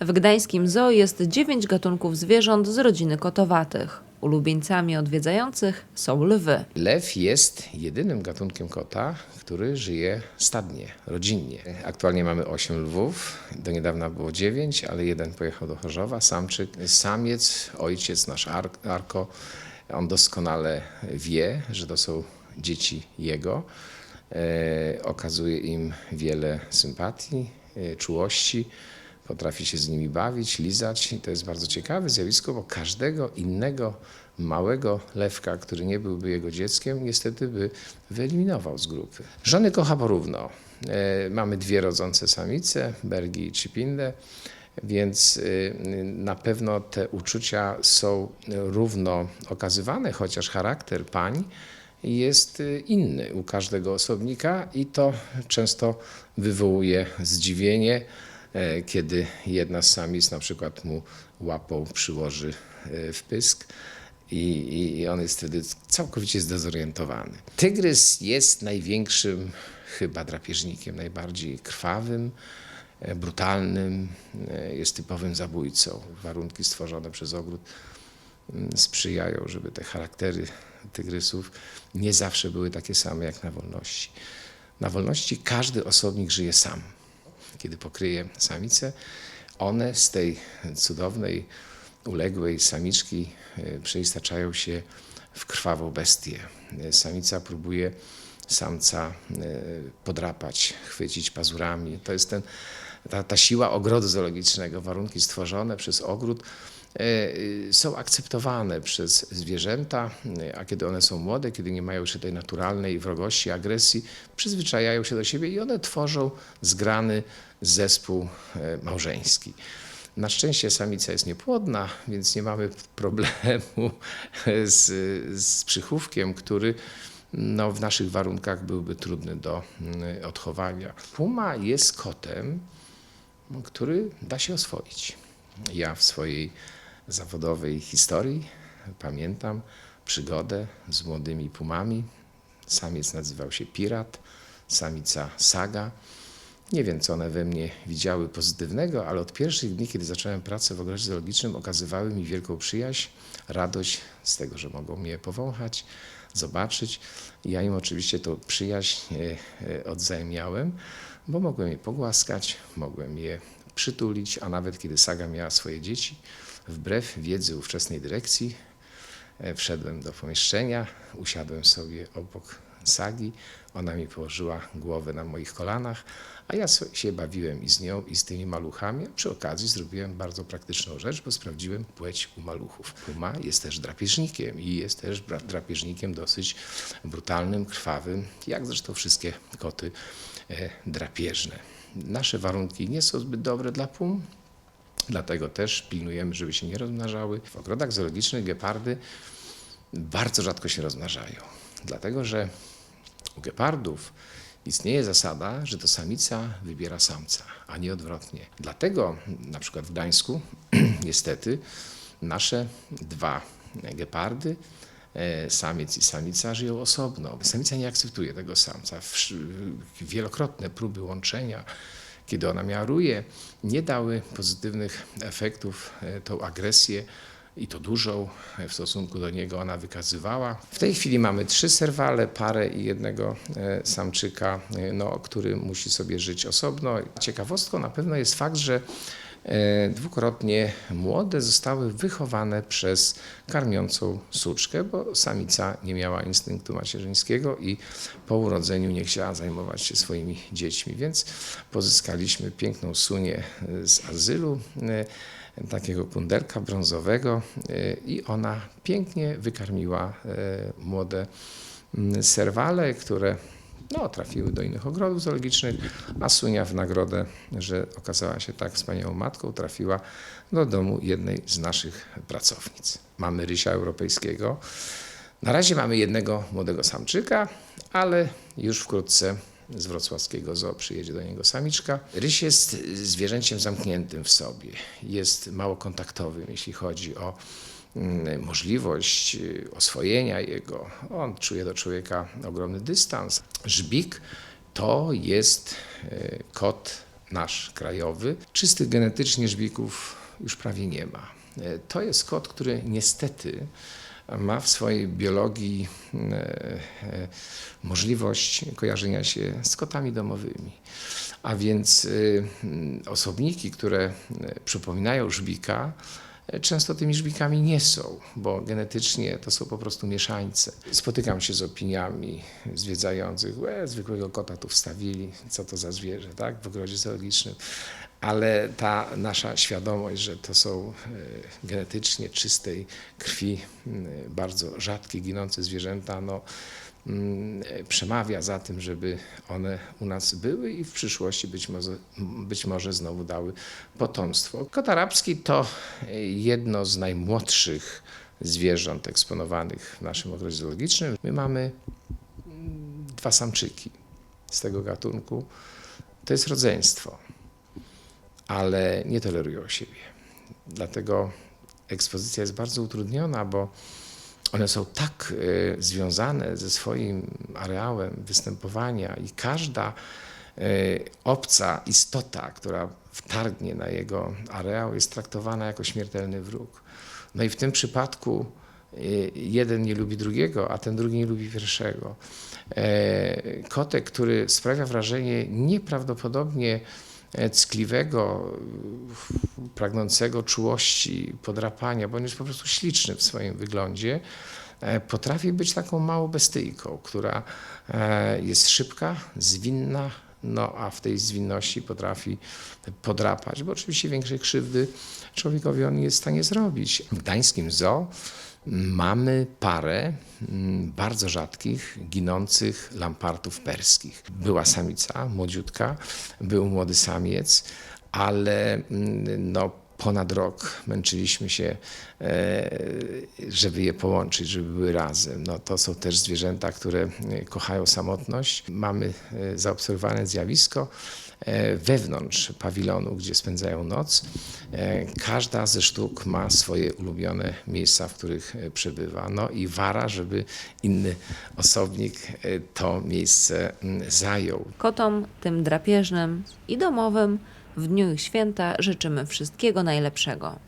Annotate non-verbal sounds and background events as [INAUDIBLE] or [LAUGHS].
W gdańskim zoo jest dziewięć gatunków zwierząt z rodziny kotowatych. Ulubieńcami odwiedzających są lwy. Lew jest jedynym gatunkiem kota, który żyje stadnie, rodzinnie. Aktualnie mamy 8 lwów, do niedawna było 9, ale jeden pojechał do Chorzowa, samczyk. Samiec, ojciec nasz Ar- Arko, on doskonale wie, że to są dzieci jego. E, okazuje im wiele sympatii, e, czułości. Potrafi się z nimi bawić, lizać i to jest bardzo ciekawe zjawisko, bo każdego innego małego lewka, który nie byłby jego dzieckiem, niestety by wyeliminował z grupy. Żony kocha porówno. E, Mamy dwie rodzące samice, Bergi i Chipindę, więc y, na pewno te uczucia są równo okazywane, chociaż charakter pań jest y, inny u każdego osobnika i to często wywołuje zdziwienie, e, kiedy jedna z samic na przykład mu łapą przyłoży e, w pysk i, i, on jest wtedy całkowicie zdezorientowany. Tygrys jest największym chyba drapieżnikiem, najbardziej krwawym, e, brutalnym, e, jest typowym zabójcą. Warunki stworzone przez ogród mm, sprzyjają, żeby te charaktery tygrysów nie zawsze były takie same jak na wolności. Na wolności każdy osobnik żyje sam. Kiedy pokryje samicę, one z tej cudownej, uległej samiczki e, przeistaczają się w krwawą bestię. E, Samica próbuje samca e, podrapać, chwycić pazurami. To jest ten, ta, ta siła ogrodu zoologicznego, warunki stworzone przez ogród są akceptowane przez zwierzęta, y, a kiedy one są młode, kiedy nie mają jeszcze tej naturalnej wrogości, agresji, przyzwyczajają się do siebie i one tworzą zgrany zespół e, małżeński. Na szczęście samica jest niepłodna, więc nie mamy problemu [LAUGHS] z, z przychówkiem, który no, w naszych warunkach byłby trudny do mm, odchowania. Puma jest kotem, który da się oswoić. Ja w swojej zawodowej historii pamiętam przygodę z młodymi pumami. Samiec nazywał się Pirat, samica Saga. Nie wiem, co one we mnie widziały pozytywnego, ale od pierwszych dni, kiedy zacząłem pracę w ogrodzie zoologicznym, okazywały mi wielką przyjaźń, radość z tego, że mogą mnie powąchać, zobaczyć. Ja im oczywiście tą przyjaźń e, e, odwzajemniałem, bo mogłem je pogłaskać, mogłem je przytulić, a nawet kiedy Saga miała swoje dzieci, wbrew wiedzy ówczesnej dyrekcji, E, Wszedłem do pomieszczenia, usiadłem sobie obok Sagi. Ona mi położyła głowę na moich kolanach, a ja się bawiłem i z nią, i z tymi maluchami. Przy okazji zrobiłem bardzo praktyczną rzecz, bo sprawdziłem płeć u maluchów. Puma jest też drapieżnikiem i jest też drapieżnikiem dosyć brutalnym, krwawym, jak zresztą wszystkie koty e, drapieżne. Nasze warunki nie są zbyt dobre dla pum, Dlatego też pilnujemy, żeby się nie rozmnażały. W ogrodach zoologicznych gepardy bardzo rzadko się rozmnażają, dlatego że u gepardów istnieje zasada, że to samica wybiera samca, a nie odwrotnie. Dlatego na przykład w Gdańsku [CLEARS THROAT] niestety nasze dwa gepardy e, samiec i samica żyją osobno. Samica nie akceptuje tego samca. Wielokrotne próby łączenia, kiedy ona miała ruje, nie dały pozytywnych efektów. E, Tą agresję i to dużą e, w stosunku do niego ona wykazywała. W tej chwili mamy trzy serwale, parę i jednego e, samczyka, no, który musi sobie żyć osobno. Ciekawostką na pewno jest fakt, że dwukrotnie młode zostały wychowane przez karmiącą suczkę, bo samica nie miała instynktu macierzyńskiego i po urodzeniu nie chciała zajmować się swoimi dziećmi, więc pozyskaliśmy piękną sunię e, z azylu, e, takiego kundelka brązowego e, i ona pięknie wykarmiła e, młode serwale, które no, trafiły do innych ogrodów zoologicznych, a Sunia w nagrodę, że okazała się tak wspaniałą matką, trafiła do domu jednej z naszych pracownic. Mamy rysia europejskiego. Na razie mamy jednego młodego samczyka, ale już wkrótce z wrocławskiego zoo przyjedzie do niego samiczka. Ryś jest zwierzęciem zamkniętym w sobie. Jest mało kontaktowym, jeśli chodzi o możliwość y, oswojenia jego. On czuje do człowieka ogromny dystans. Żbik to jest y, kot nasz krajowy. Czystych genetycznie żbików już prawie nie ma. E, To jest kot, który niestety ma w swojej biologii e, e, możliwość kojarzenia się z kotami domowymi. A więc y, mm, osobniki, które przypominają żbika, często tymi żbikami nie są, bo genetycznie to są po prostu mieszańce. Spotykam się z opiniami zwiedzających, e, zwykłego kota tu wstawili, co to za zwierzę, tak, w ogrodzie zoologicznym. Ale ta nasza świadomość, że to są e, genetycznie czystej krwi, bardzo rzadkie, ginące zwierzęta, no, przemawia za tym, żeby one u nas były i w przyszłości być może, być może znowu dały potomstwo. Kot arabski to jedno z najmłodszych zwierząt eksponowanych w naszym ogrodzie zoologicznym. My mamy mm, dwa samczyki z tego gatunku. To jest rodzeństwo, ale nie tolerują siebie. Dlatego ekspozycja jest bardzo utrudniona, bo one są tak e, związane ze swoim areałem występowania i każda e, obca istota, która wtargnie na jego areał, jest traktowana jako śmiertelny wróg. No i w tym przypadku e, jeden nie lubi drugiego, a ten drugi nie lubi pierwszego. Kotek, który sprawia wrażenie nieprawdopodobnie ckliwego, e, pragnącego czułości, podrapania, bo on jest po prostu śliczny w swoim wyglądzie, e, potrafi być taką małą bestyjką, która e, jest szybka, zwinna, no a w tej zwinności potrafi podrapać, bo oczywiście większej krzywdy człowiekowi on nie jest w stanie zrobić. W gdańskim zoo mamy parę mm, bardzo rzadkich, ginących lampartów perskich. Była samica, młodziutka, był młody samiec, ale mm, no, ponad rok męczyliśmy się, e, żeby je połączyć, żeby były razem. No, to są też zwierzęta, które e, kochają samotność. Mamy e, zaobserwowane zjawisko wewnątrz pawilonu, gdzie spędzają noc. E, Każda ze sztuk ma swoje ulubione miejsca, w których e, przebywa. No i wara, żeby inny osobnik e, to miejsce mm, zajął. Kotom, tym drapieżnym i domowym, w dniu ich święta życzymy wszystkiego najlepszego.